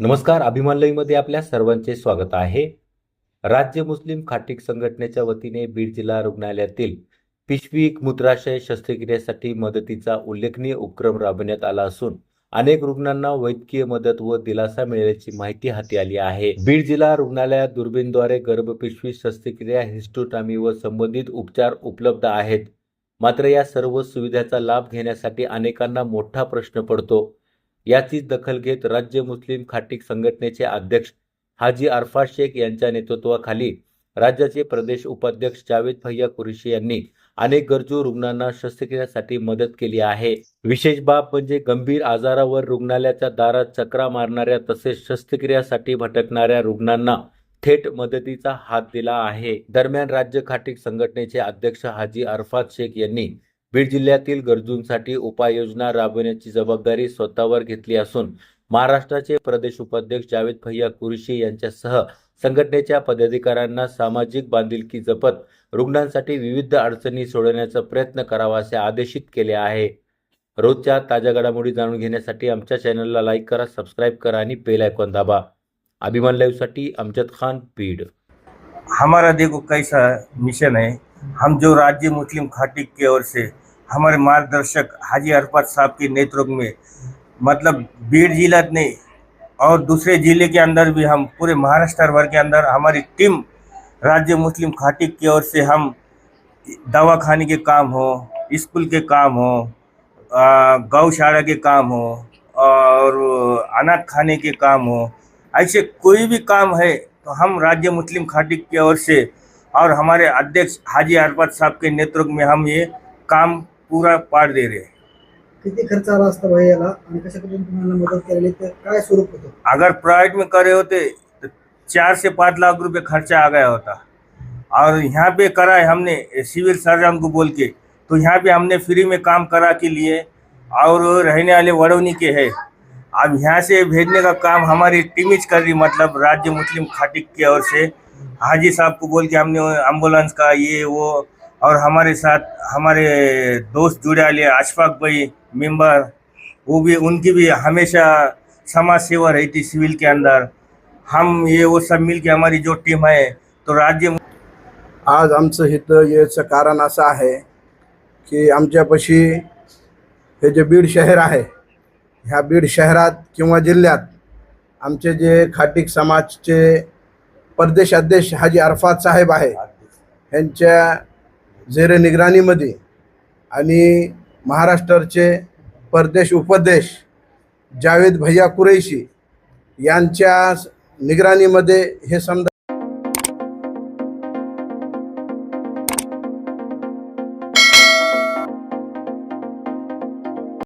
नमस्कार अभिमानलईमध्ये आपल्या सर्वांचे स्वागत आहे. राज्य मुस्लिम खाटिक संघटनेच्या वतीने बीड जिल्हा रुग्णालयातील पिशवी मूत्राशय शस्त्रक्रियेसाठी मदतीचा उल्लेखनीय उपक्रम राबवण्यात आला असून अनेक रुग्णांना वैद्यकीय मदत व दिलासा मिळाल्याची माहिती हाती आली आहे. बीड जिल्हा रुग्णालयात दुर्बीणद्वारे गर्भपिशवी शस्त्रक्रिया हिस्टोटामी व संबंधित उपचार उपलब्ध आहेत. मात्र या सर्व सुविधांचा लाभ घेण्यासाठी अनेकांना मोठा प्रश्न पडतो. याचीच दखल घेत राज्य मुस्लिम खाटिक संघटनेचे अध्यक्ष हाजी अरफात शेख यांच्या नेतृत्वाखाली राज्याचे प्रदेश उपाध्यक्ष जावेद भैया कुरेशी यांनी अनेक गरजू रुग्णांना शस्त्रक्रियासाठी मदत केली आहे. विशेष बाब म्हणजे गंभीर आजारावर रुग्णालयाच्या दारात चक्रा मारणाऱ्या तसेच शस्त्रक्रियासाठी भटकणाऱ्या रुग्णांना थेट मदतीचा हात दिला आहे. दरम्यान राज्य खाटिक संघटनेचे अध्यक्ष हाजी अरफात शेख यांनी बीड जिल्ह्यातील गरजूंसाठी उपाययोजना राबवण्याची जबाबदारी स्वतःवर घेतली असून महाराष्ट्राचे प्रदेश उपाध्यक्ष जावेद भैया कुरेशी यांच्यासह संघटनेच्या पदाधिकाऱ्यांना सामाजिक बांधिलकी जपत रुग्णांसाठी विविध अडचणी सोडवण्याचा प्रयत्न करावा असे आदेशित केले आहे. रोजच्या ताज्या घडामोडी जाणून घेण्यासाठी आमच्या चॅनलला लाईक करा सबस्क्राईब करा आणि बेल आयकॉन दाबा. अभिमान लाईव्हसाठी अमजद खान बीड. हमारा देखो कैसा मिशन है. हम जो राज्य मुस्लिम खाटिक की ओर से हमारे मार्गदर्शक हाजी अरफत साहब के नेतृत्व में मतलब बीड जिला नहीं और दूसरे ज़िले के अंदर भी हम, पूरे महाराष्ट्र भर के अंदर हमारी टीम राज्य मुस्लिम खाटिक की ओर से हम दवा खाने के काम हो, स्कूल के काम हो गौशाला के काम हो और अनाथ खाने के काम हो, ऐसे कोई भी काम है तो हम राज्य मुस्लिम खाटिक की ओर से और हमारे अध्यक्ष हाजी अरफत साहब के नेतृत्व में हम ये काम पूरा पार दे रहे हैं। किती खर्च आला असता भाई याला? आणि कशा पद्धतीने तुम्हाला मदत केलेली? तर काय स्वरूप होतं? अगर प्राइवेट में करे होते तो चार से पाँच लाख रुपए खर्चा आ गया होता। और यहाँ पे करा है हमने सिविल सर्जन को बोल के। तो यहाँ पे हमने फ्री में काम करा के लिए और रहने वाले वड़ौनी के है। अब यहाँ से भेजने का काम हमारी टीम कर रही मतलब राज्य मुस्लिम खाटिक की ओर से। हाजी साहब को बोल के हमने एम्बुलेंस का ये वो और हमारे साथ हमारे दोस्त जुड़े वाले अशफाक भाई मेंबर वो भी उनकी भी हमेशा समाज सेवा रही थी सिविल के अंदर। हम ये वो सब मिल के हमारी जो टीम है तो राज्य आज आमचं इथं याचं कारण असं आहे की आमच्यापाशी हे जे बीड शहर आहे ह्या बीड शहरात किंवा जिल्ह्यात आमचे जे खाटिक समाजचे परदेश अध्यक्ष हाजी अरफात साहेब आहे. ह्यांच्या झेरे निगराणीमध्ये आणि महाराष्ट्राचे परदेश उपदेश जावेद भैया कुरैशी यांच्या निगराणीमध्ये हे समजा